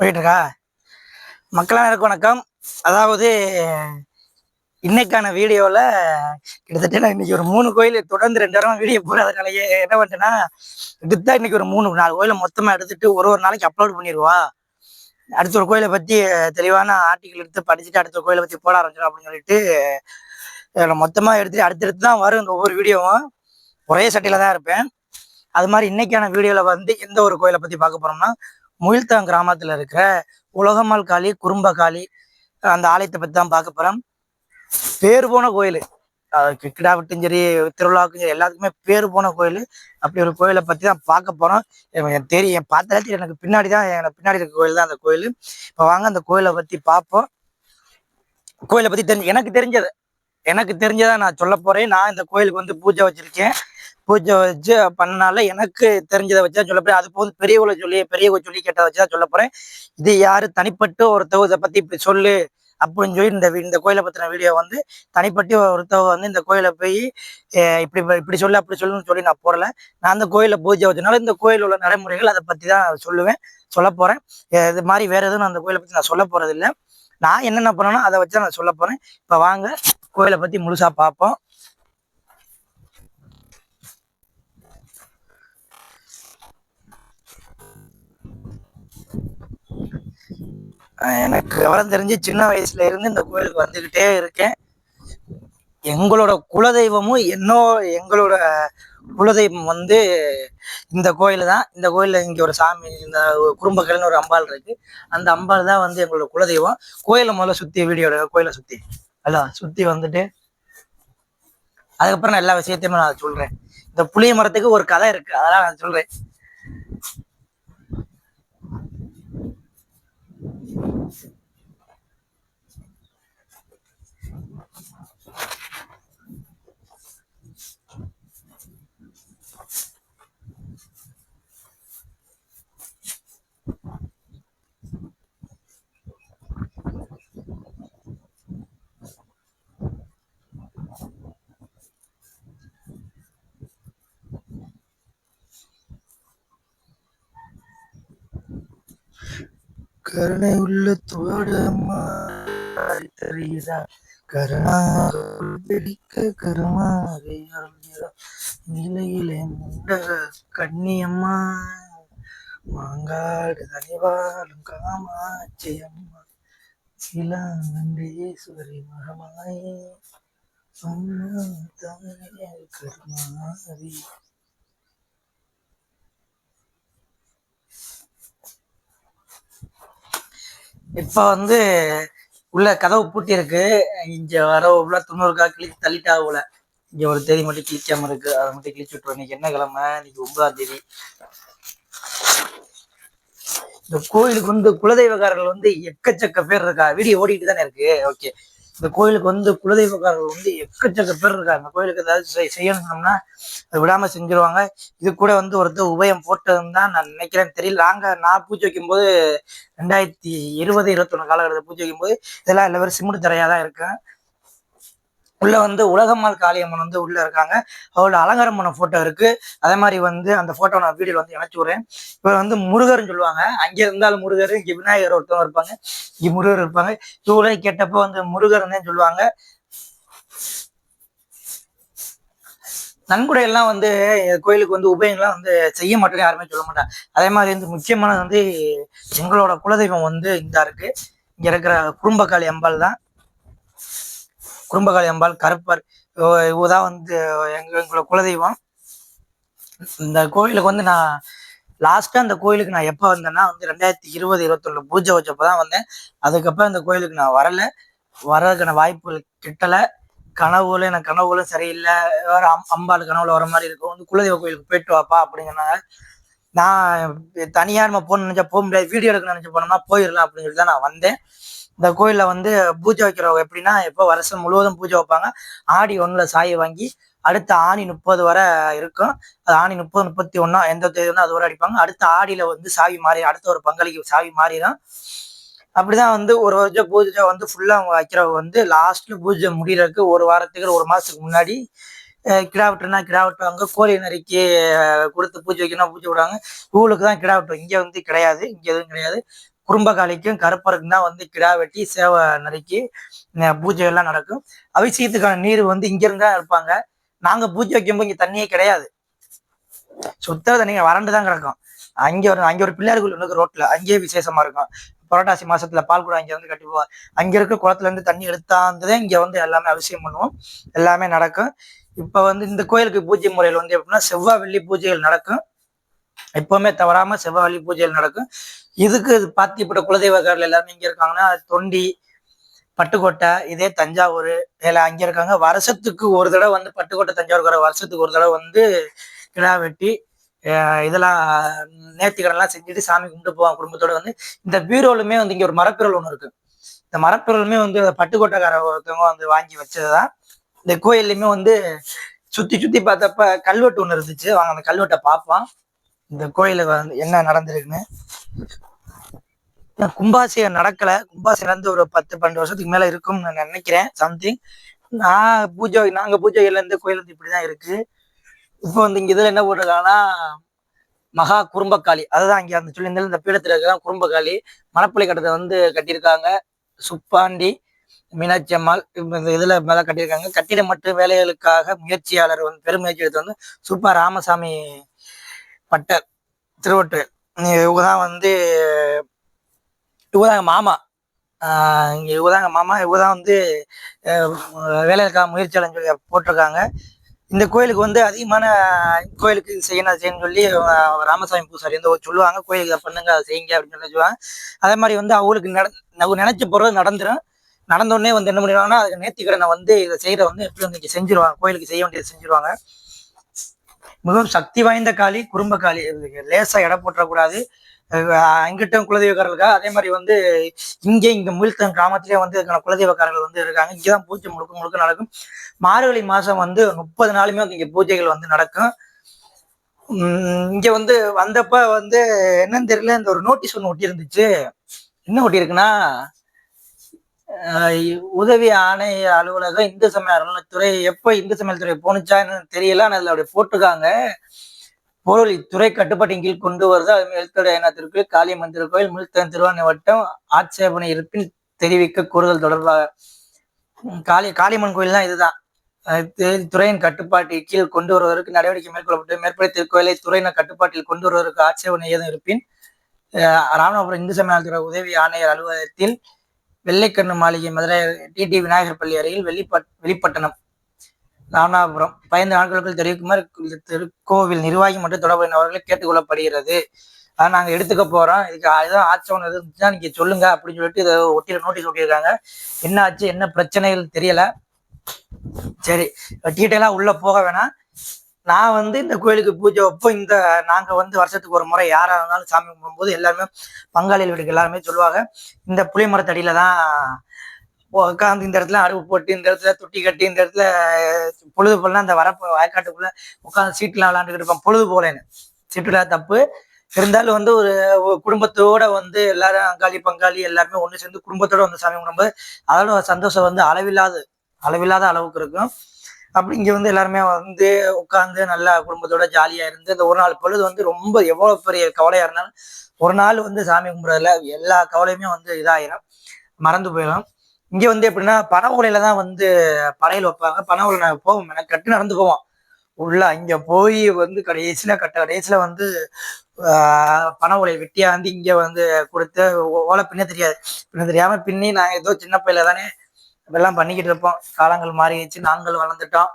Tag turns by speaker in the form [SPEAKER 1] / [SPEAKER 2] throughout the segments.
[SPEAKER 1] போயிட்டுருக்கா? மக்களான வணக்கம். அதாவது இன்னைக்கான வீடியோவில் கிட்டத்தட்ட நான் இன்னைக்கு ஒரு மூணு கோயில் தொடர்ந்து ரெண்டு வாரம் வீடியோ போடாதனாலயே என்ன பண்ணிட்டேன்னா எடுத்தா இன்னைக்கு ஒரு மூணு நாலு கோயிலை மொத்தமாக எடுத்துட்டு ஒரு ஒரு நாளைக்கு அப்லோட் பண்ணிடுவா அடுத்த ஒரு கோயிலை பற்றி தெளிவான ஆர்டிக்கல் எடுத்து படிச்சுட்டு அடுத்த ஒரு கோயிலை பற்றி போட ஆரம்பிச்சிடும் அப்படின்னு சொல்லிட்டு இதில் மொத்தமாக எடுத்துகிட்டு அடுத்தடுத்து தான் வரும் இந்த ஒவ்வொரு வீடியோவும். ஒரே சட்டையில் தான் இருப்பேன். அது மாதிரி இன்னைக்கான வீடியோவில் வந்து எந்த ஒரு கோயிலை பற்றி பார்க்க போகிறோம்னா முயில்தாங் கிராமத்தில் இருக்கிற உலகம்மாள் காளி குறும்ப காளி அந்த ஆலயத்தை பற்றி தான் பார்க்க போகிறோம் பேர் போன கோயில். கிடாவட்டும் சரி திருவிழாவுக்கும் சரி எல்லாத்துக்குமே பேர் போன கோயில். அப்படி ஒரு கோயிலை பற்றி தான் பார்க்க போகிறோம் எனக்கு தெரியும் என் பார்த்தாலே எனக்கு பின்னாடி தான் எனக்கு பின்னாடி இருக்க கோயில் தான் அந்த கோயில். இப்போ வாங்க அந்த கோயிலை பற்றி பார்ப்போம். கோயிலை பற்றி தெரிஞ்சு எனக்கு தெரிஞ்சது எனக்கு தெரிஞ்சதை நான் சொல்ல போகிறேன் நான் இந்த கோயிலுக்கு வந்து பூஜை வச்சுருக்கேன். பூஜை வச்சு பண்ணனால எனக்கு தெரிஞ்சதை வச்சு தான் சொல்ல போறேன். அது போது பெரியவங்களை சொல்லி பெரியவங்க சொல்லி கேட்டதை வச்சு தான் சொல்ல போறேன். இது யாரு? தனிப்பட்டு ஒருத்தவ இதை பத்தி இப்படி சொல்லு அப்படின்னு சொல்லி இந்த இந்த கோயிலை பத்தின வீடியோ வந்து தனிப்பட்டு ஒருத்தவ வந்து இந்த கோயிலை போய் இப்படி இப்படி சொல்லு அப்படி சொல்லுன்னு சொல்லி நான் போறல நான் அந்த கோயிலை பூஜை வச்சனால இந்த கோயில் உள்ள நடைமுறைகள் அதை பத்தி தான் சொல்லுவேன் சொல்ல போறேன். இது மாதிரி வேற எதுவும் நான் அந்த கோயிலை பத்தி நான் சொல்ல போறது இல்லை நான் என்னென்ன பண்ணனோ அதை வச்சு நான் சொல்ல போறேன். இப்ப வாங்க கோயிலை பத்தி முழுசா பார்ப்போம். எனக்கு விவரம் தெரிஞ்சு சின்ன வயசுல இருந்து இந்த கோயிலுக்கு வந்துக்கிட்டே இருக்கேன். எங்களோட குலதெய்வமும் என்னோ எங்களோட குலதெய்வம் வந்து இந்த கோயில் தான். இந்த கோயிலில் இங்கே ஒரு சாமி இந்த குறும்பக்கல்னு ஒரு அம்பாள் இருக்கு. அந்த அம்பாள் தான் வந்து எங்களோட குலதெய்வம். கோயிலை முதல்ல சுத்தி வீடியோட கோயிலை சுத்தி. அல்ல சுத்தி வந்துட்டு அதுக்கப்புறம் நான் எல்லா விஷயத்தையுமே நான் சொல்றேன். இந்த புளிய மரத்துக்கு ஒரு கதை இருக்கு அதெல்லாம் நான் சொல்றேன். கருணை உள்ள தோடம்மா தெரியுதா? கருணா பிடிக்க கருமாக நிலையிலே முண்டக கண்ணியம்மா மாங்காடு தனிவாளும் காமாட்சி அம்மா. சிலாண்டேஸ்வரி மகமாயே. அம்மா தாயே கருமாரி. இப்போ வந்து உள்ள கதவு பூட்டி இருக்கு. இங்க வர உள்ள தொண்ணூறுக்கா கிழிச்சு தள்ளிட்டா போல. இங்க ஒரு தேதி மட்டும் கிழிக்காம இருக்கு. அதை மட்டும் கிழிச்சு விட்டுருவோம் இன்னைக்கு என்ன கிழமை? இன்னைக்கு ஒன்பதாம் தேதி. இந்த கோயிலுக்கு வந்து குலதெய்வக்காரர்கள் வந்து எக்கச்சக்க பேர் இருக்கா? வீடியோ ஓடிட்டு தானே இருக்கு. ஓகே. இந்த கோயிலுக்கு வந்து குலதெய்வக்காரர்கள் வந்து எக்கச்சக்க பேர் இருக்காங்க. அந்த கோயிலுக்கு ஏதாவது செய்- செய்யணும்னா அது விடாம செஞ்சிருவாங்க. இது கூட வந்து ஒருத்தர் உபயம் போட்டதுன்னு தான் நான் நினைக்கிறேன்னு தெரியல. நாங்க நான் பூஜை வைக்கும்போது ரெண்டாயிரத்தி இருபது இருபத்தொன்னு காலகட்டத்தில் பூஜை வைக்கும்போது இதெல்லாம் எல்லா பேரும் சிமெண்ட் தரையா தான் இருக்கேன் உள்ள வந்து உலகம்மாள் காளியம்மன் வந்து உள்ள இருக்காங்க. அவரோட அலங்காரம் பண்ண போட்டோ இருக்கு. அதே மாதிரி வந்து அந்த போட்டோ நான் வீடியோல வந்து இணைச்சு விடுறேன். இவர் வந்து முருகர்னு சொல்லுவாங்க. அங்கே இருந்தாலும் முருகர் இங்க விநாயகர் ஒருத்தவங்க இருப்பாங்க. இங்க முருகர் இருப்பாங்க. இவங்களே கேட்டப்போ வந்து முருகர்னே சொல்லுவாங்க. நன்கொடை எல்லாம் வந்து கோயிலுக்கு வந்து உபயங்கள்லாம் வந்து செய்ய மாட்டேன்னு யாருமே சொல்ல மாட்டாங்க. அதே மாதிரி வந்து முக்கியமானது வந்து எங்களோட குலதெய்வம் வந்து இந்த இருக்கு. இங்க இருக்கிற குடும்பக்காளி அம்பாள் தான். குறும்பகாளி அம்பாள் கருப்பர் இவதான் வந்து எங்க எங்களோட குலதெய்வம். இந்த கோயிலுக்கு வந்து நான் லாஸ்ட்டாக அந்த கோயிலுக்கு நான் எப்போ வந்தேன்னா வந்து ரெண்டாயிரத்தி இருபது இருபத்தொன்னு பூஜை வச்சப்போ தான் வந்தேன். அதுக்கப்புறம் இந்த கோயிலுக்கு நான் வரலை. வர்றதுக்கான வாய்ப்புகள் கிட்டலை. கனவுல எனக்கு கனவுகளும் சரியில்லை. வேறு அம்- அம்பாள் கனவுல வர மாதிரி இருக்கும். வந்து குலதெய்வ கோயிலுக்கு போயிட்டு வாப்பா அப்படிங்கிறனால நான் தனியாக நம்ம போகணும்னு நினச்சா போக முடியாது. வீடியோ எடுக்க நினச்சி போனோம்னா போயிடலாம் அப்படின்னு சொல்லி தான் நான் வந்தேன். இந்த கோயில்ல வந்து பூஜை வைக்கிறவங்க எப்படின்னா எப்போ வருஷம் முழுவதும் பூஜை வைப்பாங்க. ஆடி ஒன்றில் சாயை வாங்கி அடுத்த ஆணி முப்பது வரை இருக்கும். அது ஆணி முப்பது முப்பத்தி ஒண்ணா எந்த தேதி வந்து அது வரை அடிப்பாங்க. அடுத்த ஆடியில வந்து சாவி மாறி அடுத்த ஒரு பங்களிக்கு சாவி மாறிடும். அப்படிதான் வந்து ஒரு வருஷம் பூஜை வந்து ஃபுல்லா அவங்க வைக்கிறவங்க வந்து லாஸ்ட்ல பூஜை முடியறதுக்கு ஒரு வாரத்துக்கு ஒரு மாசத்துக்கு முன்னாடி கிடா விட்டுனா கிடா வெட்டுவாங்க கோழி நறுக்கி கொடுத்து பூஜை வைக்கணும் பூஜை விடுவாங்க இவங்களுக்கு தான் கிடா வெட்டுவோம் இங்கே வந்து கிடையாது இங்கே எதுவும் கிடையாது. குறும்பகாலிக்கும் கருப்பருக்கும் தான் வந்து கிடா வெட்டி சேவை நறுக்கி பூஜை எல்லாம் நடக்கும். அபிஷேகத்துக்கான நீர் வந்து இங்கிருந்து தான் இருப்பாங்க. நாங்க பூஜை வைக்கும்போது இங்க தண்ணியே கிடையாது. சுத்த தண்ணிங்க வறண்டு தான் கிடக்கும். அங்கே ஒரு அங்கே ஒரு பிள்ளையார் கோயில் இருக்கு ரோட்ல. அங்கேயே விசேஷமா இருக்கும். புரட்டாசி மாசத்துல பால் கூட அங்கே வந்து கட்டி போவா அங்க இருக்க குளத்துல இருந்து தண்ணி எடுத்தாந்ததே இங்க வந்து எல்லாமே அபிஷேகம் பண்ணுவோம். எல்லாமே நடக்கும். இப்ப வந்து இந்த கோயிலுக்கு பூஜை முறையில் வந்து எப்படின்னா செவ்வாய் வெள்ளி பூஜைகள் நடக்கும். எப்பவுமே தவறாம செவ்வாய் வெள்ளி பூஜைகள் நடக்கும். இதுக்கு இது பாத்திப்பட்ட குலதெய்வக்காரர்கள் எல்லாருமே இங்க இருக்காங்கன்னா தொண்டி பட்டுக்கோட்டை இதே தஞ்சாவூர் எல்லாம் அங்கே இருக்காங்க. வருஷத்துக்கு ஒரு தடவை வந்து பட்டுக்கோட்டை தஞ்சாவூர் வருஷத்துக்கு ஒரு தடவை வந்து கிடா வெட்டி இதெல்லாம் நேர்த்திக்கடன்லாம் செஞ்சுட்டு சாமி கும்பிட்டு போவாங்க குடும்பத்தோட வந்து. இந்த பீரோலுமே வந்து இங்கே ஒரு மரப்பிரல் ஒன்று இருக்கு. இந்த மரப்பிரலுமே வந்து பட்டுக்கோட்டைக்கார ஒருத்தவங்க வந்து வாங்கி வச்சதுதான். இந்த கோயில்லையுமே வந்து சுத்தி சுத்தி பார்த்தப்ப கல்வெட்டு ஒன்று இருந்துச்சு. வாங்க அந்த கல்வெட்டை பார்ப்போம். இந்த கோயிலுக்கு வந்து என்ன நடந்திருக்குன்னு? கும்பாசியம் நடக்கல. கும்பாசியம் நடந்து ஒரு பத்து பன்னெண்டு வருஷத்துக்கு மேல இருக்கும்னு நான் நினைக்கிறேன். சம்திங் நான் பூஜை நாங்க பூஜைகள்ல இருந்து கோயில் வந்து இப்படிதான் இருக்கு. இப்போ வந்து இங்க இதுல என்ன போட்டிருக்காங்கன்னா மகா குறும்பக்காளி. அதுதான் இங்க அந்த சொல்லி இந்த பீடத்துல இருக்கிற குறும்பக்காளி. மணப்பள்ளி கட்டத்தை வந்து கட்டியிருக்காங்க. சுப்பாண்டி மீனாட்சி அம்மாள் இந்த இதுல மேல கட்டியிருக்காங்க. கட்டிட மற்றும் வேலைகளுக்காக முயற்சியாளர் வந்து பெருமுயற்சி எடுத்து வந்து சுப்பா ராமசாமி பட்டர் திருவொட்டு இவங்க தான் வந்து இவதாங்க மாமா. இங்கே இவங்க இவதாங்க மாமா. தான் வந்து அஹ் வேலைக்காக முயற்சியாளர்னு சொல்லி போட்டிருக்காங்க. இந்த கோயிலுக்கு வந்து அதிகமான கோயிலுக்கு இது செய்யணும் செய்யணும்னு சொல்லி ராமசாமி பூசாரி வந்து சொல்லுவாங்க. கோயிலுக்கு இதை பண்ணுங்க அதை செய்யுங்க அப்படின்னு சொல்லி சொல்லுவாங்க. அதே மாதிரி வந்து அவங்களுக்கு நட அவங்க நினைச்ச பொருள் நடந்துரும். நடந்தோடனே வந்து என்ன பண்ணிடுவாங்கன்னா அதுக்கு நேர்த்திக்கடனை வந்து இதை செய்கிற வந்து எப்படி வந்து செஞ்சிருவாங்க கோயிலுக்கு செய்ய வேண்டியதை செஞ்சிருவாங்க. மிகவும் சக்தி வாய்ந்த காளி குறும்ப காளி. லேசா எடை போட்டக்கூடாது அங்கிட்டும் குலதெய்வக்காரர்களுக்கா அதே மாதிரி வந்து இங்கே இங்க முயல்தன் கிராமத்திலே வந்து இதுக்கான குலதெய்வக்காரர்கள் வந்து இருக்காங்க. இங்கதான் பூஜை முழுக்க முழுக்க நடக்கும். மார்கழி மாசம் வந்து முப்பது நாளுமே வந்து இங்க பூஜைகள் வந்து நடக்கும். இங்க வந்து வந்தப்ப வந்து என்னன்னு தெரியல இந்த ஒரு நோட்டீஸ் ஒன்று ஒட்டி இருந்துச்சு என்ன ஒட்டி இருக்குன்னா உதவி ஆணைய அலுவலகம் இந்து சமய அறநிலைத்துறை எப்போ இந்து சமயத்துறை போணுச்சா என்னன்னு தெரியல. ஆனால் அதில் அப்படி போட்டிருக்காங்க. பொருள் இத்துறை கட்டுப்பாட்டின் கீழ் கொண்டு வருது. அது மேல்துறை எண்ணத்திற்கு காளி மந்திர கோயில் முழுத்தன் திருவாணி வட்டம் ஆட்சேபனை இருப்பின் தெரிவிக்க கூறுதல் தொடர்பாக காளி காளியம்மன் கோயில் தான் இதுதான் துறையின் கட்டுப்பாட்டின் கீழ் கொண்டு வருவதற்கு நடவடிக்கை மேற்கொள்ளப்பட்டு மேற்படி திருக்கோயிலை துறையினர் கட்டுப்பாட்டில் கொண்டு வருவதற்கு ஆட்சேபனை ஏதும் இருப்பின் ராமநாதபுரம் இந்து சமயத்துறை உதவி ஆணையர் அலுவலகத்தில் வெள்ளைக்கண்ணு மாளிகை மதுரை டிடி விநாயகர் பள்ளி அருகில் வெளிப்பட் வெளிப்பட்டனம் ராமநாதபுரம் பதினைந்து நாட்களுக்குள் தெரிவிக்குமாறு திருக்கோவில் நிர்வாகி மற்றும் தொடர்பு அவர்களை கேட்டுக்கொள்ளப்படுகிறது. அதை நாங்கள் எடுத்துக்க போகிறோம் இதுக்கு ஏதாவது ஆச்சவன் எதுவும் இருந்துச்சுன்னா நீங்கள் சொல்லுங்க அப்படின்னு சொல்லிட்டு இதை ஒட்டி நோட்டீஸ் ஒட்டியிருக்காங்க. என்ன ஆச்சு என்ன பிரச்சனைகள் தெரியல. சரி டீட்டெயிலாக உள்ளே போக வேணாம். நான் வந்து இந்த கோயிலுக்கு பூஜை வைப்போ இந்த நாங்கள் வந்து வருஷத்துக்கு ஒரு முறை யாராக இருந்தாலும் சாமி கும்பிடும்போது எல்லாருமே பங்காளிகள் வீட்டுக்கு எல்லாருமே சொல்லுவாங்க. இந்த புளிய மரத்தடியில தான் உட்காந்து இந்த இடத்துல அடுப்பு போட்டு இந்த இடத்துல தொட்டி கட்டி இந்த இடத்துல பொழுது போலாம் அந்த வரப்பு வயக்காட்டுக்குள்ள உட்காந்து சீட்டுலாம் விளாண்டுக்கிட்டு இருப்போம். பொழுது போலேன்னு. சீட்டுல தப்பு. இருந்தாலும் வந்து ஒரு குடும்பத்தோட வந்து எல்லாரும் அங்காளி பங்காளி எல்லாருமே ஒன்று சேர்ந்து குடும்பத்தோட வந்து சாமி கும்பிடும்போது அதோட சந்தோஷம் வந்து அளவில்லாத அளவில்லாத அளவுக்கு இருக்கும். அப்படி இங்க வந்து எல்லாருமே வந்து உட்காந்து நல்லா குடும்பத்தோட ஜாலியா இருந்து இந்த ஒரு நாள் பொழுது வந்து ரொம்ப எவ்வளவு பெரிய கவலையா இருந்தாலும் ஒரு நாள் வந்து சாமி கும்பிட்றதுல எல்லா கவலையுமே வந்து இதாயிரும். மறந்து போயிடும் இங்க வந்து எப்படின்னா பனை உலையில தான் வந்து படையில் வைப்பாங்க. பனை உலை போவோம். கட்டு நடந்து போவோம். உள்ள இங்கே போய் வந்து கடைசியில கட்ட கடைசியில வந்து பனை உலையை வெட்டியாந்து இங்க வந்து கொடுத்து ஓலை பின்ன தெரியாது. பின்ன தெரியாம பின்னி நான் ஏதோ சின்ன பையில தானே இதெல்லாம் பண்ணிக்கிட்டு இருப்போம். காலங்கள் மாறிடுச்சு. நாங்கள் வளர்ந்துட்டோம்.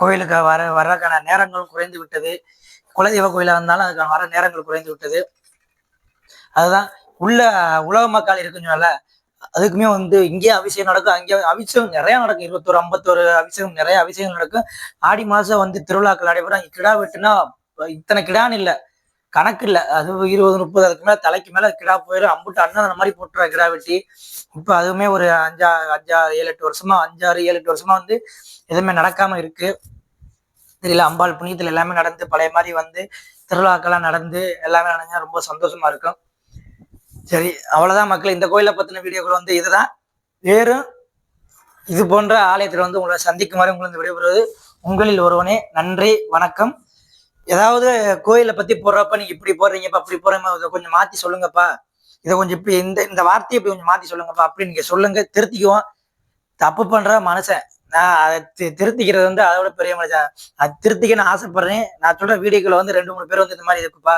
[SPEAKER 1] கோயிலுக்கு வர வர்றதுக்கான நேரங்களும் குறைந்து விட்டது. குலதெய்வ கோயிலாக இருந்தாலும் அதுக்கான வர நேரங்கள் குறைந்து விட்டது. அதுதான் உள்ள உலக மக்கள் இருக்குங்கல்ல அதுக்குமே வந்து இங்கேயே அபிஷேகம் நடக்கும். அங்கே அபிஷேகம் நிறைய நடக்கும். இருபத்தோரு ஐம்பத்தோரு அபிஷேகம் நிறைய அபிஷேகம் நடக்கும். ஆடி மாசம் வந்து திருவிழாக்கள் நடைபெறும். கிடா வெட்டுனா இத்தனை கிடான்னு இல்லை. கணக்கு இல்லை. அது இருபது முப்பது அதுக்கு மேலே தலைக்கு மேலே கிடா போயிடும் அம்புட்டு அண்ணன் அந்த மாதிரி போட்டுற கிராவிட்டி வெட்டி. அதுவுமே ஒரு அஞ்சா அஞ்சாறு ஏழு எட்டு வருஷமா அஞ்சாறு ஏழு எட்டு வருஷமா வந்து எதுவுமே நடக்காம இருக்கு. தெரியல அம்பாள் புண்ணியத்தில் எல்லாமே நடந்து பழைய மாதிரி வந்து திருவிழாக்கெல்லாம் நடந்து எல்லாமே நடந்தா ரொம்ப சந்தோஷமா இருக்கும். சரி அவ்வளோதான் மக்கள். இந்த கோயிலை பற்றின வீடியோக்கள் வந்து இதுதான். வேறும் இது போன்ற ஆலயத்தில் வந்து உங்களை சந்திக்குமாறு உங்களுக்கு விடைபெறுவது உங்களில் ஒருவனே. நன்றி வணக்கம். ஏதாவது கோயிலை பத்தி போடுறப்ப நீங்க இப்படி போடுறீங்கப்பா அப்படி இதை கொஞ்சம் மாத்தி சொல்லுங்கப்பா. இதை கொஞ்சம் இப்படி இந்த இந்த வார்த்தையை இப்படி கொஞ்சம் மாத்தி சொல்லுங்கப்பா அப்படி நீங்க சொல்லுங்க திருத்திக்குவோம். தப்பு பண்ற மனுஷன். நான் அதை திருத்திக்கிறது வந்து அதோட பெரிய மனுஷன். அது திருத்திக்க நான் ஆசைப்படுறேன். நான் சொல்ற வீடியோக்களை வந்து ரெண்டு மூணு பேர் வந்து இந்த மாதிரி இருக்குப்பா.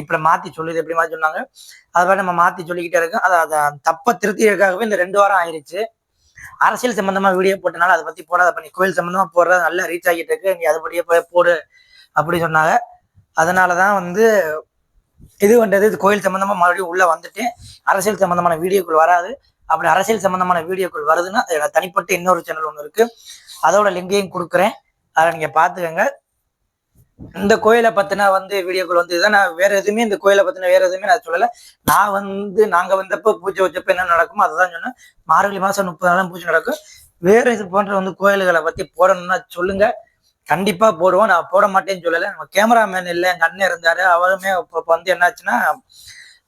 [SPEAKER 1] இப்படி மாத்தி சொல்லுது எப்படி மாதிரி சொன்னாங்க. அது மாதிரி நம்ம மாத்தி சொல்லிக்கிட்டே இருக்கோம். அதை அதை தப்பை திருத்திக்கிறதுக்காகவே இந்த ரெண்டு வாரம் ஆயிடுச்சு அரசியல் சம்பந்தமா வீடியோ போட்டனால அதை பத்தி போடாத பண்ணி கோயில் சம்பந்தமா போடுறது நல்லா ரீச் ஆகிட்டு இருக்கு. நீ அதுபடியே போய் போடு. அப்படி சொன்னாங்க. அதனாலதான் வந்து இது பண்ணுறது இது கோயில் சம்மந்தமாக மறுபடியும் உள்ளே வந்துட்டு அரசியல் சம்மந்தமான வீடியோக்கள் வராது. அப்படி அரசியல் சம்மந்தமான வீடியோக்கள் வருதுன்னா அது தனிப்பட்ட இன்னொரு சேனல் ஒன்று இருக்குது அதோட லிங்கையும் கொடுக்குறேன். அதை நீங்கள் பார்த்துக்கோங்க. இந்த கோயிலை பற்றினா வந்து வீடியோக்கள் வந்து இதான் நான் வேற எதுவுமே இந்த கோயிலை பற்றின வேற எதுவுமே நான் சொல்லலை. நான் வந்து நாங்கள் வந்தப்போ பூஜை வச்சப்போ என்ன நடக்குமோ அதை தான் சொன்னேன். மார்கழி மாதம் முப்பது நாளும் பூஜை நடக்கும். வேறு இது போன்ற வந்து கோயில்களை பற்றி போடணும்னா சொல்லுங்கள் கண்டிப்பா போடுவோம். நான் போட மாட்டேன்னு சொல்லல. நம்ம கேமராமேன் இல்லை. எங்க அண்ணன் இருந்தாரு. அவருமே இப்போ வந்து என்னாச்சுன்னா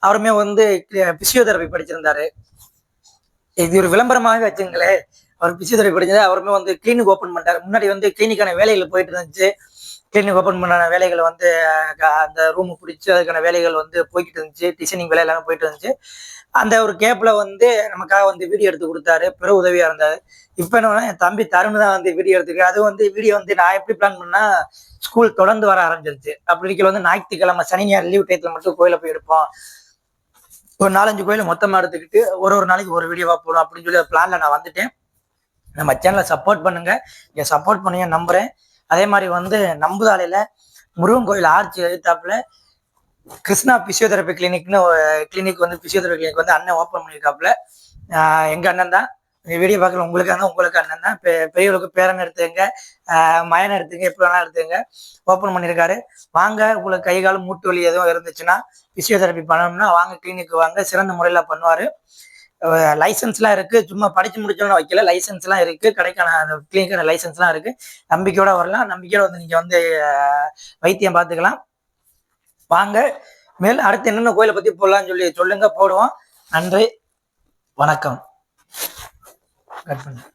[SPEAKER 1] அவருமே வந்து பிசியோதெரபி படிச்சிருந்தாரு. இது ஒரு விளம்பரமாகவே வச்சுங்களே அவர் பிசியோதெரபி படிச்சது அவருமே வந்து கிளினிக் ஓப்பன் பண்ணிட்டாரு. முன்னாடி வந்து கிளினிக்கான வேலைகள் போயிட்டு இருந்துச்சு. கிளினிக் ஓப்பன் பண்ண வேலைகள் வந்து அந்த ரூம் பிடிச்சி அதுக்கான வேலைகள் வந்து போய்கிட்டு இருந்துச்சு. டிசைனிங் வேலை எல்லாமே போயிட்டு இருந்துச்சு. அந்த ஒரு கேப்பில் வந்து நமக்காக வந்து வீடியோ எடுத்து கொடுத்தாரு. பெரு உதவியாக இருந்தார். இப்போ என்ன என் தம்பி தருண் தான் வந்து வீடியோ எடுத்துக்க அது வந்து வீடியோ வந்து நான் எப்படி பிளான் பண்ணால் ஸ்கூல் தொடர்ந்து வர ஆரம்பிச்சிருச்சு. அப்படி இருக்கையில வந்து ஞாயிற்றுக்கிழமை சனி ஞாயிறு லீவ் டயத்துல மட்டும் கோயில போய் எடுப்போம். ஒரு நாலஞ்சு கோயிலை மொத்தமாக எடுத்துக்கிட்டு ஒரு ஒரு நாளைக்கு ஒரு வீடியோவாக போடும் அப்படின்னு சொல்லி பிளானில் நான் வந்துட்டேன். நம்ம சேனலை சப்போர்ட் பண்ணுங்க. என் சப்போர்ட் பண்ணுங்க நம்புகிறேன் அதே மாதிரி வந்து நம்புதாலையில் முருகன் கோயில் ஆர்ச்சி எழுத்தாப்புல கிருஷ்ணா பிசியோதெரபி கிளினிக்னு கிளினிக் வந்து பிசியோதெரபி கிளினிக் வந்து அண்ணன் ஓப்பன் பண்ணியிருக்காப்புல எங்கள் எங்க அண்ணன் தான். வீடியோ பார்க்கல உங்களுக்கு அண்ணன் உங்களுக்கு அண்ணன் தான். பெ- பெரியவங்களுக்கு பேரன் எடுத்துங்க மயன் எடுத்துங்க எப்படி வேணா எடுத்துங்க ஓப்பன் பண்ணியிருக்காரு வாங்க உங்களுக்கு கை கால் மூட்டு வலி எதுவும் இருந்துச்சுன்னா பிசியோதெரபி பண்ணணும்னா வாங்க கிளினிக் வாங்க. சிறந்த முறையில் பண்ணுவார். லைசன்ஸ்லாம் இருக்கு. சும்மா படிச்சு முடிச்சோன்னு வைக்கல. லைசன்ஸ்லாம் இருக்கு. கடைக்கான கிளினிக்கான லைசன்ஸ்லாம் இருக்கு. நம்பிக்கையோட வரலாம். நம்பிக்கையோட வந்து நீங்கள் வந்து வைத்தியம் பார்த்துக்கலாம். வாங்க. மேல் அடுத்து என்னென்ன கோயிலை பத்தி போடலாம்னு சொல்லி சொல்லுங்க. போடுவோம். நன்றி. வணக்கம். கட் பண்ணு.